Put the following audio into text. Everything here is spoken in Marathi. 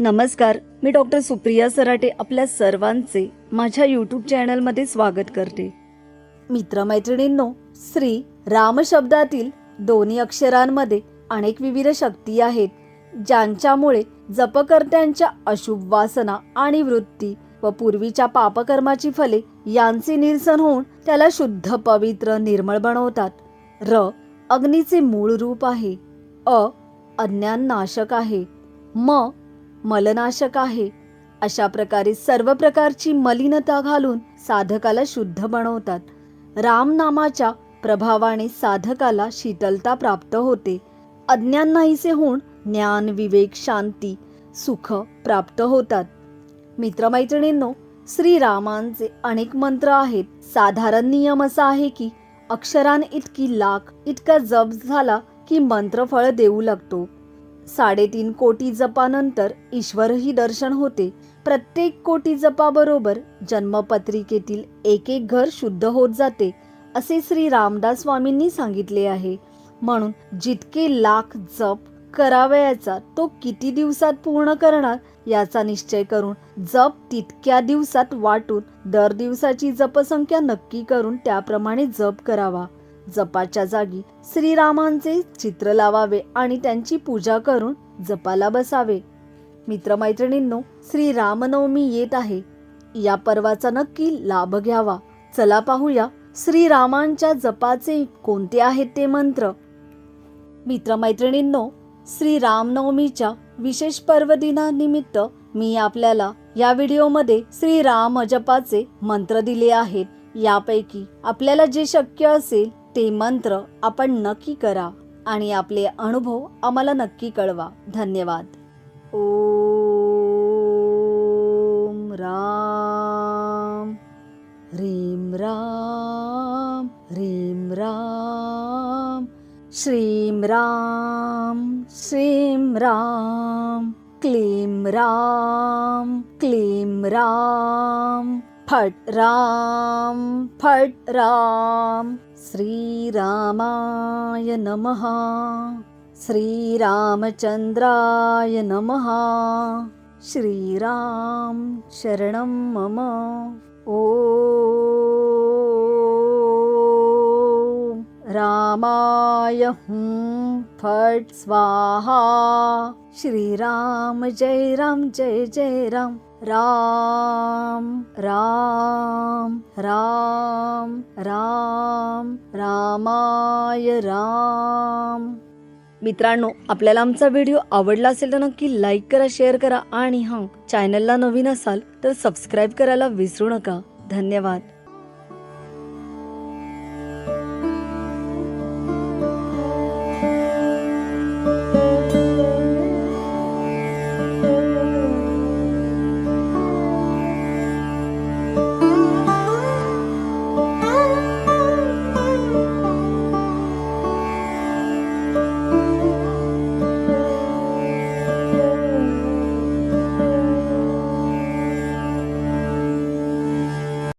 नमस्कार मी डॉक्टर सुप्रिया सराटे आपल्या सर्वांचे माझ्या यूट्यूब चॅनलमध्ये स्वागत करते. मित्रमैत्रिणींनो श्री राम शब्दातील दोन्ही अक्षरांमध्ये अनेक विविध शक्ती आहेत ज्यांच्यामुळे जपकर्त्यांच्या अशुभ वासना आणि वृत्ती व पूर्वीच्या पापकर्माची फले यांचे निरसन होऊन त्याला शुद्ध पवित्र निर्मळ बनवतात. र अग्नीचे मूळ रूप आहे. अ अज्ञान नाशक आहे. म मलनाशक आहे. अशा प्रकारे सर्व प्रकारची मलिनता घालून साधकाला शुद्ध बनवतात. रामनामाच्या प्रभावाने साधकाला शीतलता प्राप्त होते. अज्ञान नाहीसे होऊन ज्ञान विवेक शांती सुख प्राप्त होतात. मित्रमैत्रिणींनो श्रीरामांचे अनेक मंत्र आहेत. साधारण नियम असा आहे की अक्षरान इतकी लाख इतका जप झाला की मंत्र फळ देऊ लागतो. साडेतीन कोटी जपानंतर ईश्वरही दर्शन होते. प्रत्येक कोटी जपाबरोबर जन्मपत्रिकेतील एक एक घर शुद्ध होत जाते असे श्री रामदास स्वामींनी सांगितले आहे. म्हणून जितके लाख जप करावयाचा तो किती दिवसात पूर्ण करणार याचा निश्चय करून जप तितक्या दिवसात वाटून दर दिवसाची जपसंख्या नक्की करून त्याप्रमाणे जप करावा. जपाच्या जागी श्रीरामांचे चित्र लावावे आणि त्यांची पूजा करून जपाला बसावे. मित्रमैत्रिणींनो श्री रामनवमी येत आहे. या पर्वाचा नक्की लाभ घ्यावा. चला पाहूया श्रीरामांच्या जपाचे कोणते आहेत ते मंत्र. मित्रमैत्रिणींनो श्री रामनवमीच्या विशेष पर्व दिनानिमित्त मी आपल्याला या व्हिडिओमध्ये श्री राम जपाचे मंत्र दिले आहेत. यापैकी आपल्याला जे शक्य असेल ते मंत्र आपण नक्की करा आणि आपले अनुभव आम्हाला नक्की कळवा. धन्यवाद. ओम राम. ह्रीं राम रीम राम. श्रीम राम श्रीम राम. क्लीं राम क्लीं राम. फट राम फट राम। श्रीरामाय नमः। श्रीरामचन्द्राय नमः। श्रीराम शरणं मम। ॐ रामाय हुं। फट् स्वाहा। श्रीराम जय राम जय जय राम राम राम राम राम रामाय राम. मित्रांनो आपल्याला आमचा व्हिडिओ आवडला असेल तर नक्की लाईक करा शेअर करा आणि हां चॅनलला नवीन असाल तर सबस्क्राईब करायला विसरू नका. धन्यवाद.